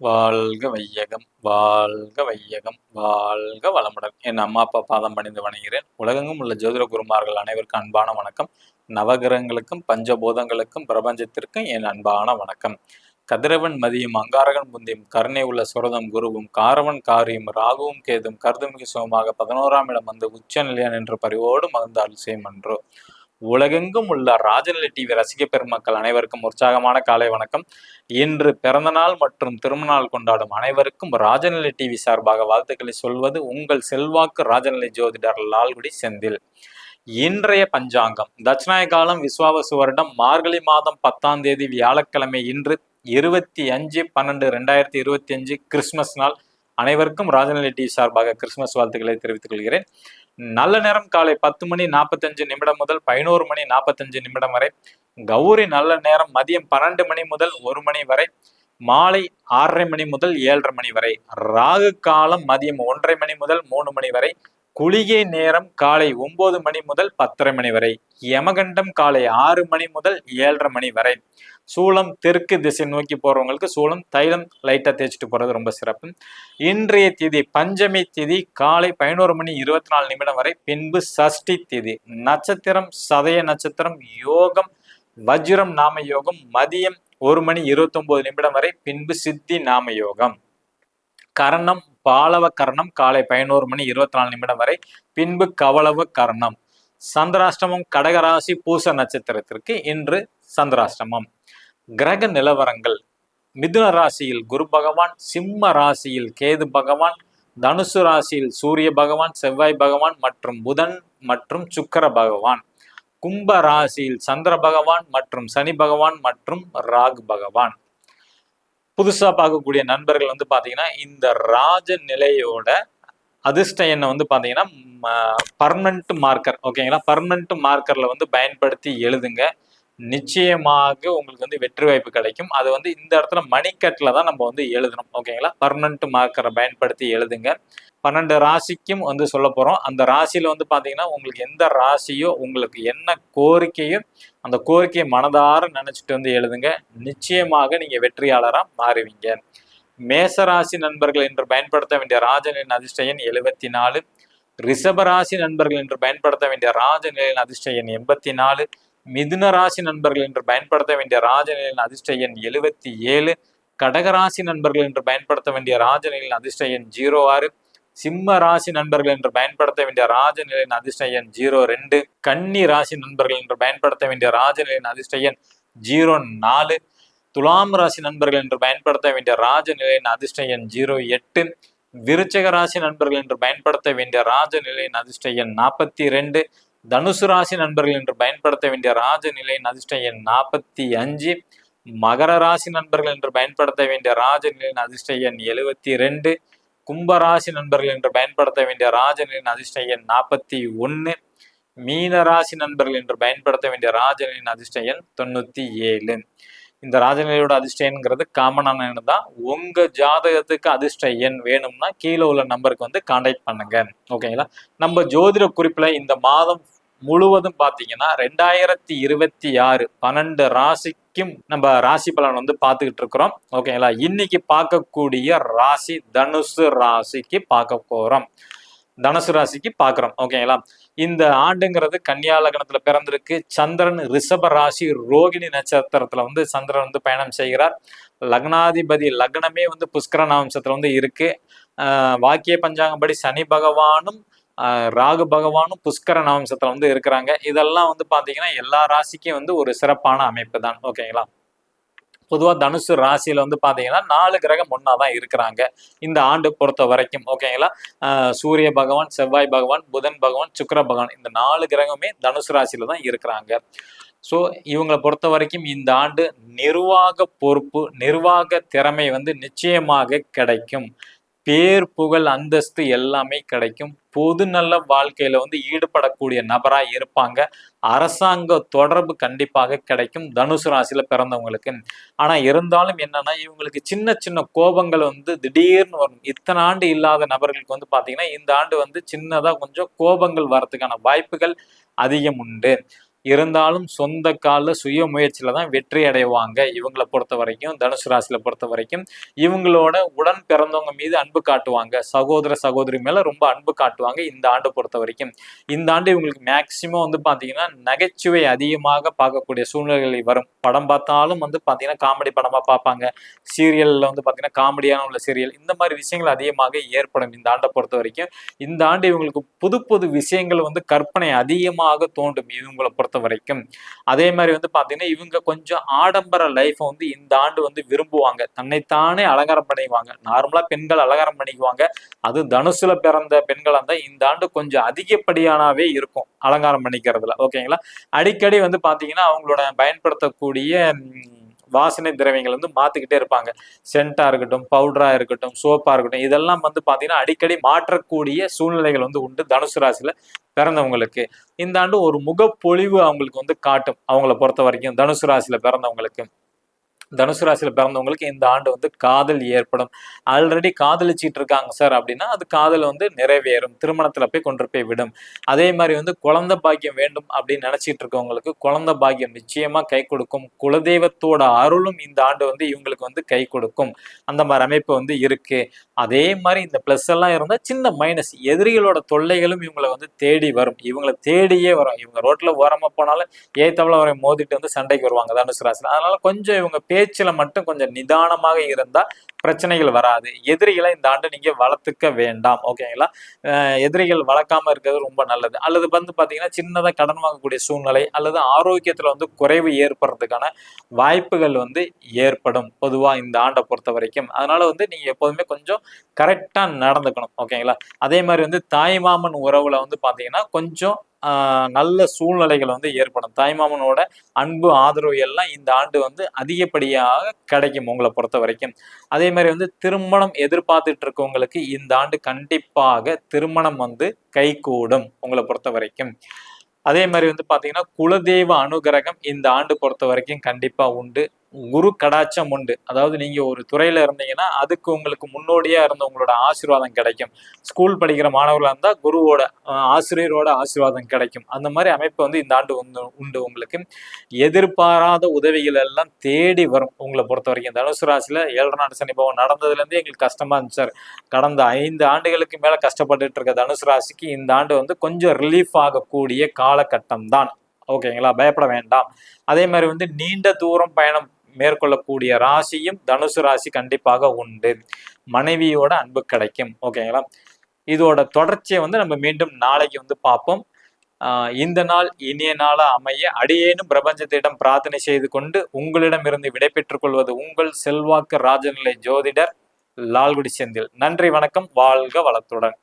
வாழ்க வையகம் வாழ்க வையகம் வாழ்க வளமுடன். என் அம்மா அப்பா பாதம் பணிந்து வணங்குகிறேன். உலகெங்கும் உள்ள ஜோதிட குருமார்கள் அனைவருக்கும் அன்பான வணக்கம். நவகிரகங்களுக்கும் பஞ்சபூதங்களுக்கும் பிரபஞ்சத்திற்கும் என் அன்பான வணக்கம். கதிரவன் மதியும் அங்காரகன் புந்தியும் கருணை உள்ள சுரதம் குருவும் காரவன் காரியும் ராகுவும் கேதும் கருதுமிகு சுகமாக பதினோராம் இடம் வந்து உச்ச நிலையான் என்ற பரிவோடு மகிழ்ந்த அலுசியம் என்றோ உலகெங்கும் உள்ள ராஜநிலை டிவி ரசிக பெருமக்கள் அனைவருக்கும் உற்சாகமான காலை வணக்கம். இன்று பிறந்தநாள் மற்றும் திருமணநாள் கொண்டாடும் அனைவருக்கும் ராஜநிலை டிவி சார்பாக வாழ்த்துக்களை சொல்வது உங்கள் செல்வாக்கு ராஜநிலை ஜோதிடர் லால்குடி செந்தில். இன்றைய பஞ்சாங்கம். தட்சிணாய காலம் விஸ்வாவசு வருடம் மார்கழி மாதம் பத்தாம் தேதி வியாழக்கிழமை இன்று இருபத்தி அஞ்சு பன்னெண்டு ரெண்டாயிரத்தி இருபத்தி அஞ்சு கிறிஸ்மஸ் நாள். அனைவருக்கும் ராஜநிலை டிவி சார்பாக கிறிஸ்துமஸ் வாழ்த்துக்களை தெரிவித்துக் கொள்கிறேன். நல்ல நேரம் காலை பத்து மணி நாற்பத்தஞ்சு நிமிடம் முதல் பதினோரு மணி நாற்பத்தஞ்சு நிமிடம் வரை கௌரி நல்ல நேரம் மதியம் பன்னெண்டு மணி முதல் ஒரு மணி வரை மாலை ஆறரை மணி முதல் ஏழரை மணி வரை ராகு காலம் மதியம் ஒன்றரை மணி முதல் மூணு மணி வரை குளிகை நேரம் காலை ஒன்பது மணி முதல் பத்தரை மணி வரை யமகண்டம் காலை ஆறு மணி முதல் ஏழரை மணி வரை. சூளம் தெற்கு திசை நோக்கி போறவங்களுக்கு சூளம் தைலம் லைட்டா தேய்ச்சிட்டு போறது ரொம்ப சிறப்பு. இன்றைய திதி பஞ்சமி திதி காலை பதினோரு மணி இருபத்தி நாலு நிமிடம் வரை. பின்பு சஷ்டி திதி நட்சத்திரம் சதய நட்சத்திரம் யோகம் வஜ்ரம் நாம யோகம் மதியம் ஒரு மணி இருபத்தி ஒன்பது நிமிடம் வரை. பின்பு சித்தி நாம யோகம். கரணம் பாலவ கரணம் காலை பதினோரு மணி இருபத்தி நாலு நிமிடம் வரை பின்பு கவளவ கரணம் சந்திராஷ்டமம் கடகராசி பூச நட்சத்திரத்திற்கு இன்று சந்திராஷ்டமம். கிரக நிலவரங்கள். மிதுன ராசியில் குரு பகவான் சிம்ம ராசியில் கேது பகவான் தனுசு ராசியில் சூரிய பகவான் செவ்வாய் பகவான் மற்றும் புதன் மற்றும் சுக்கர பகவான். கும்ப ராசியில் சந்திர பகவான் மற்றும் சனி பகவான் மற்றும் ராகு பகவான். புதுசாக பார்க்கக்கூடிய நண்பர்கள் வந்து பார்த்தீங்கன்னா இந்த ராஜ நிலையோட அதிர்ஷ்ட எண்ணை வந்து பார்த்தீங்கன்னா பர்மனண்ட் மார்க்கர் ஓகேங்களா பர்மனண்ட் மார்க்கரில் வந்து பயன்படுத்தி எழுதுங்க. நிச்சயமாக உங்களுக்கு வந்து வெற்றி வாய்ப்பு கிடைக்கும். அது வந்து இந்த இடத்துல மணிக்கட்டில் தான் நம்ம வந்து எழுதணும். ஓகேங்களா பர்மனண்ட் மார்க்கரை பயன்படுத்தி எழுதுங்க. பன்னெண்டு ராசிக்கும் வந்து சொல்ல போகிறோம் அந்த ராசியில் வந்து பார்த்தீங்கன்னா உங்களுக்கு எந்த ராசியோ உங்களுக்கு என்ன கோரிக்கையோ அந்த கோரிக்கையை மனதார நினச்சிட்டு வந்து எழுதுங்க. நிச்சயமாக நீங்கள் வெற்றியாளராக மாறுவீங்க. மேசராசி நண்பர்கள் என்று பயன்படுத்த வேண்டிய ராஜனின் அதிர்ஷ்டயன் எழுபத்தி நாலு ரிஷபராசி நண்பர்கள் என்று பயன்படுத்த வேண்டிய ராஜநிலையின் அதிர்ஷ்ட எண் எண்பத்தி நாலு மிதுன ராசி நண்பர்கள் என்று பயன்படுத்த வேண்டிய ராஜநிலையின் அதிர்ஷ்ட எண் எழுபத்தி ஏழு. கடகராசி நண்பர்கள் என்று பயன்படுத்த வேண்டிய ராஜநிலையின் அதிர்ஷ்ட எண் ஜீரோ ஆறு. சிம்ம ராசி நண்பர்கள் என்று பயன்படுத்த வேண்டிய ராஜநிலையின் அதிர்ஷ்ட எண் ஜீரோ ரெண்டு. கன்னி ராசி நண்பர்கள் என்று பயன்படுத்த வேண்டிய ராஜநிலையின் அதிர்ஷ்ட எண் ஜீரோ நாலு. துலாம் ராசி நண்பர்கள் என்று பயன்படுத்த வேண்டிய ராஜநிலையின் அதிர்ஷ்ட எண் ஜீரோ எட்டு. விருச்சக ராசி நண்பர்கள் என்று பயன்படுத்த வேண்டிய ராஜநிலையின் அதிர்ஷ்ட எண் நாற்பத்தி ரெண்டு தனுசு ராசி நண்பர்கள் என்று பயன்படுத்த வேண்டிய ராஜநிலையின் அதிர்ஷ்டம் எண் நாற்பத்தி அஞ்சு. மகர ராசி நண்பர்கள் என்று பயன்படுத்த வேண்டிய ராஜநிலையின் அதிர்ஷ்ட எண் எழுபத்தி ரெண்டு. கும்பராசி நண்பர்கள் என்று பயன்படுத்த வேண்டிய ராஜநிலையின் அதிர்ஷ்ட எண் நாற்பத்தி ஒன்று மீன ராசி நண்பர்கள் என்று பயன்படுத்த வேண்டிய ராஜநிலையின் அதிர்ஷ்ட எண் தொண்ணூத்தி ஏழு. இந்த ராஜநிலையோட அதிர்ஷ்ட எண்ங்கிறது காமனான எண் தான். உங்க ஜாதகத்துக்கு அதிர்ஷ்ட எண் வேணும்னா கீழே உள்ள நம்பருக்கு வந்து கான்டாக்ட் பண்ணுங்க. ஓகேங்களா நம்ம ஜோதிட குறிப்புல இந்த மாதம் முழுவதும் பாத்தீங்கன்னா ரெண்டாயிரத்தி இருபத்தி ஆறு பன்னெண்டு ராசிக்கும் நம்ம ராசி பலன் வந்து பார்த்துக்கிட்டு இருக்கிறோம். ஓகேங்களா இன்னைக்கு பார்க்கக்கூடிய ராசி தனுசு ராசிக்கு பார்க்க போறோம். தனுசு ராசிக்கு பார்க்குறோம் ஓகேங்களா? இந்த ஆண்டுங்கிறது கன்னியா லக்னத்தில் பிறந்திருக்கு. சந்திரன் ரிஷப ராசி ரோகிணி நட்சத்திரத்தில் வந்து சந்திரன் வந்து பயணம் செய்கிறார். லக்னாதிபதி லக்னமே வந்து புஷ்கர நாம்சத்தில் வந்து இருக்கு. வாக்கிய பஞ்சாங்கப்படி சனி பகவானும் ராகு பகவானும் புஷ்கர நவம்சத்தில் வந்து இருக்கிறாங்க. இதெல்லாம் வந்து பார்த்தீங்கன்னா எல்லா ராசிக்கும் வந்து ஒரு சிறப்பான அமைப்பு தான் ஓகேங்களா? பொதுவாக தனுசு ராசியில் வந்து பார்த்தீங்கன்னா நாலு கிரகம் ஒன்றா தான் இருக்கிறாங்க. இந்த ஆண்டு பொறுத்த வரைக்கும் ஓகேங்களா? சூரிய பகவான் செவ்வாய் பகவான் புதன் பகவான் சுக்கர பகவான் இந்த நாலு கிரகமே தனுசு ராசியில் தான் இருக்கிறாங்க. ஸோ இவங்களை பொறுத்த வரைக்கும் இந்த ஆண்டு நிர்வாக பொறுப்பு நிர்வாக திறமை வந்து நிச்சயமாக கிடைக்கும். பேர் புகழ் அந்தஸ்து எல்லாமே கிடைக்கும். பொது நல்ல வாழ்க்கையில வந்து ஈடுபடக்கூடிய நபரா இருப்பாங்க. அரசாங்க தொடர்பு கண்டிப்பாக கிடைக்கும். தனுசு ராசியில பிறந்தவங்களுக்கு. ஆனா இருந்தாலும் என்னன்னா இவங்களுக்கு சின்ன சின்ன கோபங்கள் வந்து திடீர்னு வரும். இத்தனை ஆண்டு இல்லாத நபர்களுக்கு வந்து பாத்தீங்கன்னா இந்த ஆண்டு வந்து சின்னதா கொஞ்சம் கோபங்கள் வரதுக்கான வாய்ப்புகள் அதிகம் உண்டு. இருந்தாலும் சொந்த கால சுய முயற்சியில தான் வெற்றி அடைவாங்க. இவங்களை பொறுத்த வரைக்கும் தனுசு ராசியில பொறுத்த வரைக்கும் இவங்களோட உடன் பிறந்தவங்க மீது அன்பு காட்டுவாங்க. சகோதர சகோதரி மேல ரொம்ப அன்பு காட்டுவாங்க இந்த ஆண்டு பொறுத்த வரைக்கும். இந்த ஆண்டு இவங்களுக்கு மேக்சிமம் வந்து பாத்தீங்கன்னா நகைச்சுவை அதிகமாக பார்க்கக்கூடிய சூழ்நிலைகள் வரும். படம் பார்த்தாலும் வந்து பாத்தீங்கன்னா காமெடி படமா பார்ப்பாங்க. சீரியல்ல வந்து பாத்தீங்கன்னா காமெடியான உள்ள சீரியல் இந்த மாதிரி விஷயங்கள் அதிகமாக ஏற்படும் இந்த ஆண்டை பொறுத்த வரைக்கும். இந்த ஆண்டு இவங்களுக்கு புது புது விஷயங்கள் வந்து கற்பனை அதிகமாக தோண்டும் இவங்களை பொறுத்த பொறுத்த வரைக்கும் அதே மாதிரி வந்து பாத்தீங்கன்னா இவங்க கொஞ்சம் ஆடம்பர லைஃப்பை வந்து இந்த ஆண்டு வந்து விரும்புவாங்க. தன்னைத்தானே அலங்காரம் பண்ணிக்குவாங்க. நார்மலா பெண்கள் அலங்காரம் பண்ணிக்குவாங்க. அது தனுசுல பிறந்த பெண்களாக இருந்தால் இந்த ஆண்டு கொஞ்சம் அதிகப்படியானாவே இருக்கும் அலங்காரம் பண்ணிக்கிறதுல. ஓகேங்களா? அடிக்கடி வந்து பாத்தீங்கன்னா அவங்களோட பயன்படுத்தக்கூடிய வாசனை திரவியங்கள் வந்து மாத்திக்கிட்டே இருப்பாங்க. சென்ட்டா இருக்கட்டும் பவுடரா இருக்கட்டும் சோப்பா இருக்கட்டும் இதெல்லாம் வந்து பாத்தீங்கன்னா அடிக்கடி மாற்றக்கூடிய சூழ்நிலைகள் வந்து உண்டு தனுசு ராசியில பிறந்தவங்களுக்கு. இந்த ஆண்டு ஒரு முகப்பொழிவு அவங்களுக்கு வந்து காட்டும். அவங்கள பொறுத்த வரைக்கும் தனுசு ராசியில பிறந்தவங்களுக்கு. தனுசு ராசியில் பிறந்தவங்களுக்கு இந்த ஆண்டு வந்து காதல் ஏற்படும். ஆல்ரெடி காதலிச்சிட்டு இருக்காங்க சார் அப்படின்னா அது காதல் வந்து நிறைவேறும். திருமணத்தில் போய் கொண்டு போய் விடும். அதே மாதிரி வந்து குழந்தை பாக்கியம் வேண்டும் அப்படின்னு நினைச்சிட்டு இருக்கவங்களுக்கு குழந்தை பாக்கியம் நிச்சயமா கை கொடுக்கும். குலதெய்வத்தோட அருளும் இந்த ஆண்டு வந்து இவங்களுக்கு வந்து கை கொடுக்கும். அந்த மாதிரி அமைப்பு வந்து இருக்கு. அதே மாதிரி இந்த பிளஸ் எல்லாம் இருந்தால் சின்ன மைனஸ் எதிரிகளோட தொல்லைகளும் இவங்களை வந்து தேடி வரும். இவங்களை தேடியே வரும். இவங்க ரோட்டில் ஓரமாக போனாலும் ஏத்தவள வரை மோதிட்டு வந்து சண்டைக்கு வருவாங்க தனுசு ராசியில். அதனால கொஞ்சம் இவங்க பேச்சில் மட்டும் கொஞ்சம் நிதானமாக இருந்தால் பிரச்சனைகள் வராது. எதிரிகளை இந்த ஆண்டு நீங்க வளர்த்துக்க வேண்டாம். ஓகேங்களா எதிரிகள் வளர்க்காம இருக்கிறது ரொம்ப நல்லது. அல்லது வந்து பாத்தீங்கன்னா சின்னதா கடன் வாங்கக்கூடிய சூழ்நிலை அல்லது ஆரோக்கியத்துல வந்து குறைவு ஏற்படுறதுக்கான வாய்ப்புகள் வந்து ஏற்படும் பொதுவா இந்த ஆண்டை பொறுத்த வரைக்கும். அதனால வந்து நீங்க எப்போதுமே கொஞ்சம் கரெக்டா நடந்துக்கணும். ஓகேங்களா அதே மாதிரி வந்து தாய்மாமன் உறவுல வந்து பாத்தீங்கன்னா கொஞ்சம் ஆஹ் நல்ல சூழ்நிலைகள் வந்து ஏற்படும். தாய்மாமனோட அன்பு ஆதரவு எல்லாம் இந்த ஆண்டு வந்து அதிகப்படியாக கிடைக்கும் உங்களை பொறுத்த வரைக்கும். அதே அதே மாதிரி வந்து திருமணம் எதிர்பார்த்துட்டு இருக்கவங்களுக்கு இந்த ஆண்டு கண்டிப்பாக திருமணம் வந்து கைகூடும் உங்களை பொறுத்த வரைக்கும் அதே மாதிரி வந்து பாத்தீங்கன்னா குலதெய்வ அனுகிரகம் இந்த ஆண்டு பொறுத்த வரைக்கும் கண்டிப்பா உண்டு. குரு கடாட்சம் உண்டு. அதாவது நீங்க ஒரு துறையில இருந்தீங்கன்னா அதுக்கு உங்களுக்கு முன்னோடியா இருந்த உங்களோட ஆசீர்வாதம் கிடைக்கும். ஸ்கூல் படிக்கிற மாணவர்களாக இருந்தா குருவோட ஆசிரியரோட ஆசீர்வாதம் கிடைக்கும். அந்த மாதிரி அமைப்பு வந்து இந்த ஆண்டு உண்டு உண்டு உங்களுக்கு. எதிர்பாராத உதவிகள் எல்லாம் தேடி வரும் உங்களை பொறுத்த வரைக்கும். தனுசு ராசியில ஏழரை நாடு சனி பவன் நடந்ததுலேருந்து எங்களுக்கு கஷ்டமா இருந்துச்சு சார் கடந்த ஐந்து ஆண்டுகளுக்கு மேல கஷ்டப்பட்டுட்டு இருக்க தனுசு ராசிக்கு இந்த ஆண்டு வந்து கொஞ்சம் ரிலீஃப் ஆகக்கூடிய காலகட்டம் தான். ஓகேங்களா? பயப்பட வேண்டாம். அதே மாதிரி வந்து நீண்ட தூரம் பயணம் மேற்கொள்ளக்கூடிய ராசியும் தனுசு ராசி கண்டிப்பாக உண்டு. மனைவியோட அன்பு கிடைக்கும். ஓகேங்களா இதோட தொடர்ச்சியை வந்து நம்ம மீண்டும் நாளைக்கு வந்து பார்ப்போம். ஆஹ் இந்த நாள் இனிய நாளா அமைய அடியேனும் பிரபஞ்சத்திடம் பிரார்த்தனை செய்து கொண்டு உங்களிடமிருந்து விடைபெற்றுக் கொள்வது உங்கள் செல்வாக்கு ராஜநிலை ஜோதிடர் லால்குடி செந்தில். நன்றி வணக்கம். வாழ்க வளத்துடன்.